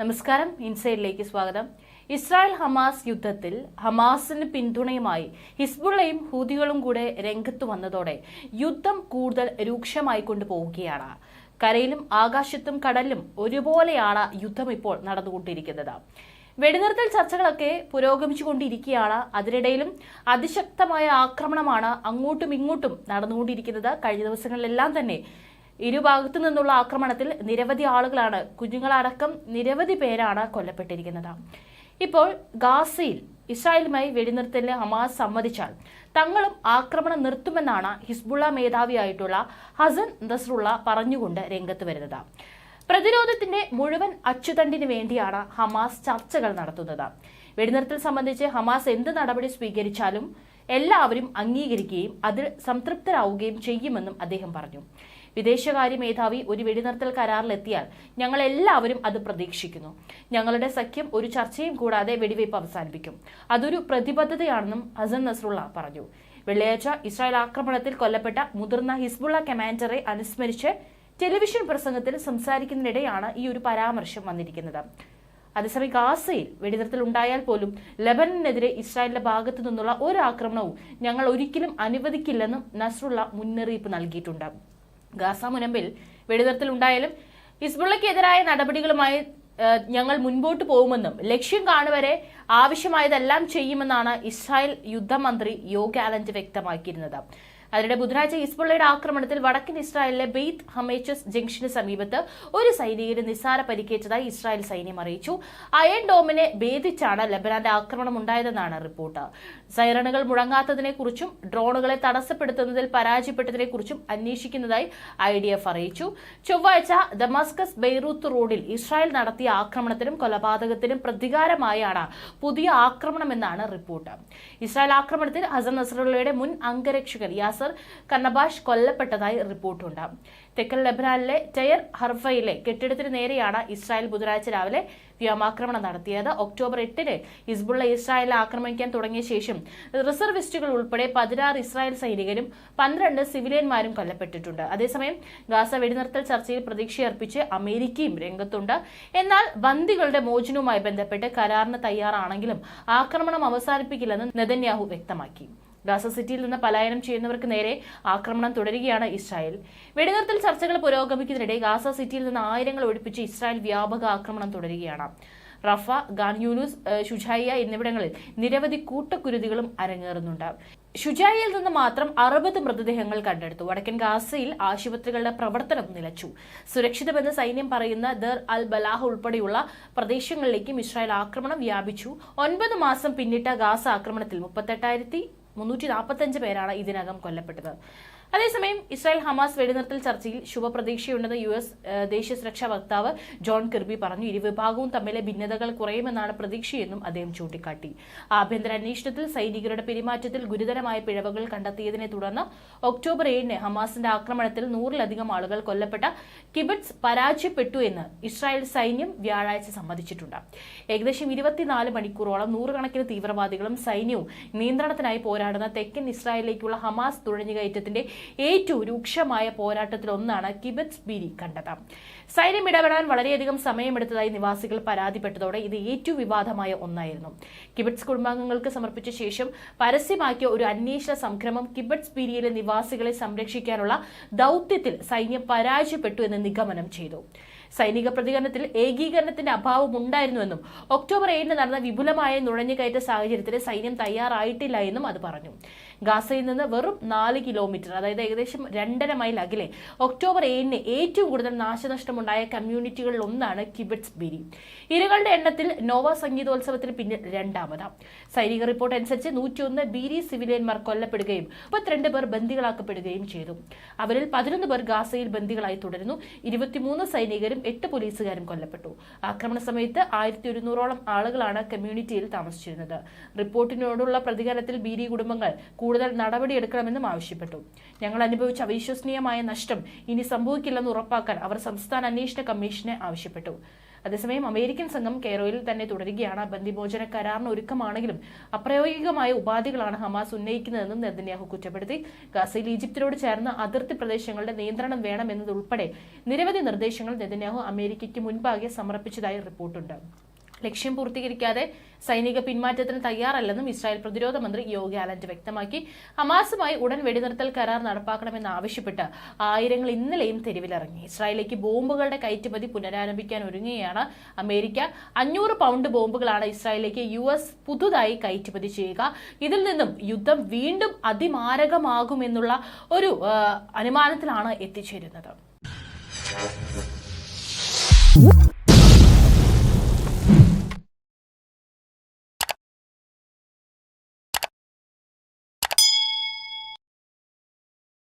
നമസ്കാരം. ഇൻസൈഡിലേക്ക് സ്വാഗതം. Israel Hamas യുദ്ധത്തിൽ ഹമാസിന് പിന്തുണയുമായി ഹിസ്ബുള്ളയും ഹൂതികളും കൂടെ രംഗത്ത് വന്നതോടെ യുദ്ധം കൂടുതൽ രൂക്ഷമായി കൊണ്ടുപോവുകയാണ്. കരയിലും ആകാശത്തും കടലിലും ഒരുപോലെയാണ് യുദ്ധം ഇപ്പോൾ നടന്നുകൊണ്ടിരിക്കുന്നത്. വെടിനിർത്തൽ ചർച്ചകളൊക്കെ പുരോഗമിച്ചുകൊണ്ടിരിക്കുകയാണ്. അതിനിടയിലും അതിശക്തമായ ആക്രമണമാണ് അങ്ങോട്ടും ഇങ്ങോട്ടും നടന്നുകൊണ്ടിരിക്കുന്നത്. കഴിഞ്ഞ ദിവസങ്ങളിലെല്ലാം തന്നെ ഇരുഭാഗത്തു നിന്നുള്ള ആക്രമണത്തിൽ നിരവധി ആളുകളാണ് കുഞ്ഞുങ്ങളടക്കം നിരവധി പേരാണ് കൊല്ലപ്പെട്ടിരിക്കുന്നത്. ഇപ്പോൾ ഗാസയിൽ ഇസ്രായേലുമായി വെടിനിർത്തലിന് ഹമാസ് സമ്മതിച്ചാൽ തങ്ങളും ആക്രമണം നിർത്തുമെന്നാണ് ഹിസ്ബുള്ള മേധാവിയായിട്ടുള്ള ഹസൻ നസ്രുള്ള പറഞ്ഞുകൊണ്ട് രംഗത്ത് വരുന്നത്. പ്രതിരോധത്തിന്റെ മുഴുവൻ അച്ചുതണ്ടിന് വേണ്ടിയാണ് ഹമാസ് ചർച്ചകൾ നടത്തുന്നത്. വെടിനിർത്തൽ സംബന്ധിച്ച് ഹമാസ് എന്ത് നടപടി സ്വീകരിച്ചാലും എല്ലാവരും അംഗീകരിക്കുകയും അതിൽ സംതൃപ്തരാവുകയും ചെയ്യുമെന്നും അദ്ദേഹം പറഞ്ഞു. വിദേശകാര്യ മേധാവി ഒരു വെടിനിർത്തൽ കരാറിലെത്തിയാൽ ഞങ്ങൾ എല്ലാവരും അത് പ്രതീക്ഷിക്കുന്നു. ഞങ്ങളുടെ സഖ്യം ഒരു ചർച്ചയും കൂടാതെ വെടിവയ്പ് അവസാനിപ്പിക്കും. അതൊരു പ്രതിബദ്ധതയാണെന്നും ഹസൻ നസ്രുള്ള പറഞ്ഞു. വെള്ളിയാഴ്ച ഇസ്രായേൽ ആക്രമണത്തിൽ കൊല്ലപ്പെട്ട മുതിർന്ന ഹിസ്ബുള്ള കമാൻഡറെ അനുസ്മരിച്ച് ടെലിവിഷൻ പ്രസംഗത്തിൽ സംസാരിക്കുന്നതിനിടെയാണ് ഈ ഒരു പരാമർശം വന്നിരിക്കുന്നത്. അതേസമയം ഗാസയിൽ വെടിനിർത്തൽ ഉണ്ടായാൽ പോലും ലബനനെതിരെ ഇസ്രായേലിന്റെ ഭാഗത്തു നിന്നുള്ള ഒരു ആക്രമണവും ഞങ്ങൾ ഒരിക്കലും അനുവദിക്കില്ലെന്നും നസ്രുള്ള മുന്നറിയിപ്പ് നൽകിയിട്ടുണ്ട്. ഗാസ മുനമ്പിൽ വെടിനിർത്തൽ ഉണ്ടായാലും ഹിസ്ബുള്ളക്കെതിരായ നടപടികളുമായി ഞങ്ങൾ മുൻപോട്ട് പോകുമെന്നും ലക്ഷ്യം കാണുവരെ ആവശ്യമായതെല്ലാം ചെയ്യുമെന്നാണ് ഇസ്രായേൽ യുദ്ധമന്ത്രി യോ ഗാലന്റ് വ്യക്തമാക്കിയിരുന്നത്. അതിനിടെ ബുധനാഴ്ച ഹിസ്ബുള്ളയുടെ ആക്രമണത്തിൽ വടക്കൻ ഇസ്രായേലിലെ ബെയ്ത്ത് ഹമേച്ചസ് ജംഗ്ഷന് സമീപത്ത് ഒരു സൈനികന് നിസ്സാര പരിക്കേറ്റതായി ഇസ്രായേൽ സൈന്യം അറിയിച്ചു. അയൺ ഡോമിനെ ഭേദിച്ചാണ് ലബനാന്റെ ആക്രമണം ഉണ്ടായതെന്നാണ് റിപ്പോർട്ട്. സൈറണുകൾ മുഴങ്ങാത്തതിനെക്കുറിച്ചും ഡ്രോണുകളെ തടസ്സപ്പെടുത്തുന്നതിൽ പരാജയപ്പെട്ടതിനെക്കുറിച്ചും അന്വേഷിക്കുന്നതായി ഐ ഡി എഫ് അറിയിച്ചു. ചൊവ്വാഴ്ച ദമാസ്കസ് ബെയ്റൂത്ത് റോഡിൽ ഇസ്രായേൽ നടത്തിയ ആക്രമണത്തിനും കൊലപാതകത്തിനും പ്രതികാരമായാണ് പുതിയ ആക്രമണമെന്നാണ് റിപ്പോർട്ട്. ഇസ്രായേൽ ആക്രമണത്തിൽ ഹസൻ നസറുള്ളയുടെ മുൻ അംഗരക്ഷകൻ യാസർ കന്നബാഷ് കൊല്ലപ്പെട്ടതായി റിപ്പോർട്ടുണ്ട്. തെക്കൻ ലബനാനിലെ ടയർ ഹർഫയിലെ കെട്ടിടത്തിന് നേരെയാണ് ഇസ്രായേൽ ബുധനാഴ്ച രാവിലെ വ്യോമാക്രമണം നടത്തിയത്. ഒക്ടോബർ എട്ടിന് ഹിസ്ബുള്ള ഇസ്രായേൽ ആക്രമിക്കാൻ തുടങ്ങിയ ശേഷം റിസർവിസ്റ്റുകൾ ഉൾപ്പെടെ പതിനാറ് ഇസ്രായേൽ സൈനികരും പന്ത്രണ്ട് സിവിലിയന്മാരും കൊല്ലപ്പെട്ടിട്ടുണ്ട്. അതേസമയം ഗാസ വെടിനിർത്തൽ ചർച്ചയിൽ പ്രതീക്ഷയർപ്പിച്ച് അമേരിക്കയും രംഗത്തുണ്ട്. എന്നാൽ ബന്ദികളുടെ മോചനവുമായി ബന്ധപ്പെട്ട് കരാറിന് തയ്യാറാണെങ്കിലും ആക്രമണം അവസാനിപ്പിക്കില്ലെന്ന് നെതന്യാഹു വ്യക്തമാക്കി. ഗാസ സിറ്റിയിൽ നിന്ന് പലായനം ചെയ്യുന്നവർക്ക് നേരെ ആക്രമണം തുടരുകയാണ് ഇസ്രായേൽ. വെടിനിർത്തൽ ചർച്ചകൾ പുരോഗമിക്കുന്നതിനിടെ ഗാസ സിറ്റിയിൽ നിന്ന് ആയിരങ്ങൾ ഒഴിപ്പിച്ച് ഇസ്രായേൽ വ്യാപക ആക്രമണം തുടരുകയാണ്. റഫ ഗാൻ യൂനുസ് ഷുജായ എന്നിവിടങ്ങളിൽ നിരവധി കൂട്ടക്കുരുതികളും അരങ്ങേറുന്നുണ്ട്. ഷുജായിയിൽ നിന്ന് മാത്രം അറുപത് മൃതദേഹങ്ങൾ കണ്ടെടുത്തു. വടക്കൻ ഗാസയിൽ ആശുപത്രികളുടെ പ്രവർത്തനം നിലച്ചു. സുരക്ഷിതമെന്ന് സൈന്യം പറയുന്ന ദർ അൽ ബലാഹ് ഉൾപ്പെടെയുള്ള പ്രദേശങ്ങളിലേക്കും ഇസ്രായേൽ ആക്രമണം വ്യാപിച്ചു. ഒൻപത് മാസം പിന്നിട്ട ഗാസ ആക്രമണത്തിൽ മുപ്പത്തെട്ടായിരത്തി മുന്നൂറ്റി നാൽപ്പത്തഞ്ച് പേരാണ് ഇതിനകം കൊല്ലപ്പെട്ടത്. അതേസമയം ഇസ്രായേൽ ഹമാസ് വെടിനിർത്തൽ ചർച്ചയിൽ ശുഭപ്രതീക്ഷയുണ്ടെന്ന് യു എസ് ദേശീയ സുരക്ഷാ വക്താവ് ജോൺ കിർബി പറഞ്ഞു. ഇരുവിഭാഗവും തമ്മിലെ ഭിന്നതകൾ കുറയുമെന്നാണ് പ്രതീക്ഷയെന്നും അദ്ദേഹം ചൂണ്ടിക്കാട്ടി. ആഭ്യന്തര അന്വേഷണത്തിൽ സൈനികരുടെ പെരുമാറ്റത്തിൽ ഗുരുതരമായ പിഴവുകൾ കണ്ടെത്തിയതിനെ തുടർന്ന് ഒക്ടോബർ ഏഴിന് ഹമാസിന്റെ ആക്രമണത്തിൽ നൂറിലധികം ആളുകൾ കൊല്ലപ്പെട്ട കിബറ്റ്സ് പരാജയപ്പെട്ടു എന്ന് ഇസ്രായേൽ സൈന്യം വ്യാഴാഴ്ച സമ്മതിച്ചിട്ടുണ്ട്. ഏകദേശം ഇരുപത്തിനാല് മണിക്കൂറോളം നൂറുകണക്കിന് തീവ്രവാദികളും സൈന്യവും നിയന്ത്രണത്തിനായി പോരാടുന്ന തെക്കൻ ഇസ്രായേലിലേക്കുള്ള ഹമാസ് തുഴഞ്ഞുകയറ്റത്തിന്റെ ഏറ്റവും രൂക്ഷമായ പോരാട്ടത്തിലൊന്നാണ് കിബറ്റ്സ് ബിരി കണ്ടത്. സൈന്യം ഇടപെടാൻ വളരെയധികം സമയമെടുത്തതായി നിവാസികൾ പരാതിപ്പെട്ടതോടെ ഇത് ഏറ്റവും വിവാദമായ ഒന്നായിരുന്നു. കിബറ്റ്സ് കുടുംബാംഗങ്ങൾക്ക് സമർപ്പിച്ച ശേഷം പരസ്യമാക്കിയ ഒരു അന്വേഷണ സംക്രമം കിബറ്റ്സ് ബിരിയിലെ നിവാസികളെ സംരക്ഷിക്കാനുള്ള ദൗത്യത്തിൽ സൈന്യം പരാജയപ്പെട്ടു എന്ന് നിഗമനം ചെയ്തു. സൈനിക പ്രതികരണത്തിൽ ഏകീകരണത്തിന്റെ അഭാവം ഉണ്ടായിരുന്നുവെന്നും ഒക്ടോബർ ഏഴിന് നടന്ന വിപുലമായ നുഴഞ്ഞുകയറ്റ സാഹചര്യത്തിൽ സൈന്യം തയ്യാറായിട്ടില്ല എന്നും അത് പറഞ്ഞു. ഗാസയിൽ നിന്ന് വെറും നാല് കിലോമീറ്റർ അതായത് ഏകദേശം രണ്ടര മൈൽ അകലെ ഒക്ടോബർ ഏഴിന് ഏറ്റവും കൂടുതൽ നാശനഷ്ടമുണ്ടായ കമ്മ്യൂണിറ്റികളിൽ ഒന്നാണ് കിബറ്റ്സ് ബിരി. ഇരകളുടെ എണ്ണത്തിൽ നോവ സംഗീതോത്സവത്തിന് പിന്നിൽ രണ്ടാമതാം. സൈനിക റിപ്പോർട്ട് അനുസരിച്ച് നൂറ്റിയൊന്ന് ബീരി സിവിലിയന്മാർ കൊല്ലപ്പെടുകയും മുപ്പത്തിരണ്ട് പേർ ബന്ദികളാക്കപ്പെടുകയും ചെയ്തു. അവരിൽ പതിനൊന്ന് പേർ ഗാസയിൽ ബന്ദികളായി തുടരുന്നു. ഇരുപത്തിമൂന്ന് സൈനികരും എട്ട് പോലീസുകാരും കൊല്ലപ്പെട്ടു. ആക്രമണ സമയത്ത് ആയിരത്തി ഒരുന്നൂറോളം ആളുകളാണ് കമ്മ്യൂണിറ്റിയിൽ താമസിച്ചിരുന്നത്. റിപ്പോർട്ടിനോടുള്ള പ്രതികരണത്തിൽ ബീരി കുടുംബങ്ങൾ കൂടുതൽ നടപടിയെടുക്കണമെന്നും ആവശ്യപ്പെട്ടു. ഞങ്ങൾ അനുഭവിച്ച അവിശ്വസനീയമായ നഷ്ടം ഇനി സംഭവിക്കില്ലെന്ന് ഉറപ്പാക്കാൻ അവർ സംസ്ഥാന അന്വേഷണ കമ്മീഷനെ ആവശ്യപ്പെട്ടു. അതേസമയം അമേരിക്കൻ സംഘം കെയ്റോയിൽ തന്നെ തുടരുകയാണ്. ബന്ദിമോചന കരാറിന് ഒരുക്കമാണെങ്കിലും അപ്രായോഗികമായ ഉപാധികളാണ് ഹമാസ് ഉന്നയിക്കുന്നതെന്നും നെതന്യാഹു കുറ്റപ്പെടുത്തി. ഗസയിൽ ഈജിപ്തിനോട് ചേർന്ന അതിർത്തി പ്രദേശങ്ങളുടെ നിയന്ത്രണം വേണമെന്നതുൾപ്പെടെ നിരവധി നിർദ്ദേശങ്ങൾ നെതന്യാഹു അമേരിക്കയ്ക്ക് മുൻപാകെ സമർപ്പിച്ചതായി റിപ്പോർട്ടുണ്ട്. ലക്ഷ്യം പൂർത്തീകരിക്കാതെ സൈനിക പിന്മാറ്റത്തിന് തയ്യാറല്ലെന്നും ഇസ്രായേൽ പ്രതിരോധ മന്ത്രി യോഗി ആലന്റ് വ്യക്തമാക്കി. ഹമാസുമായി ഉടൻ വെടിനിർത്തൽ കരാർ നടപ്പാക്കണമെന്ന് ആവശ്യപ്പെട്ട് ആയിരങ്ങൾ ഇന്നലെയും തെരുവിലിറങ്ങി. ഇസ്രായേലിലേക്ക് ബോംബുകളുടെ കയറ്റുമതി പുനരാരംഭിക്കാൻ ഒരുങ്ങുകയാണ് അമേരിക്ക. അഞ്ഞൂറ് പൗണ്ട് ബോംബുകളാണ് ഇസ്രായേലിലേക്ക് യു എസ് പുതുതായി കയറ്റുമതി ചെയ്യുക. ഇതിൽ നിന്നും യുദ്ധം വീണ്ടും അതിമാരകമാകുമെന്നുള്ള ഒരു അനുമാനത്തിലാണ് എത്തിച്ചേരുന്നത്.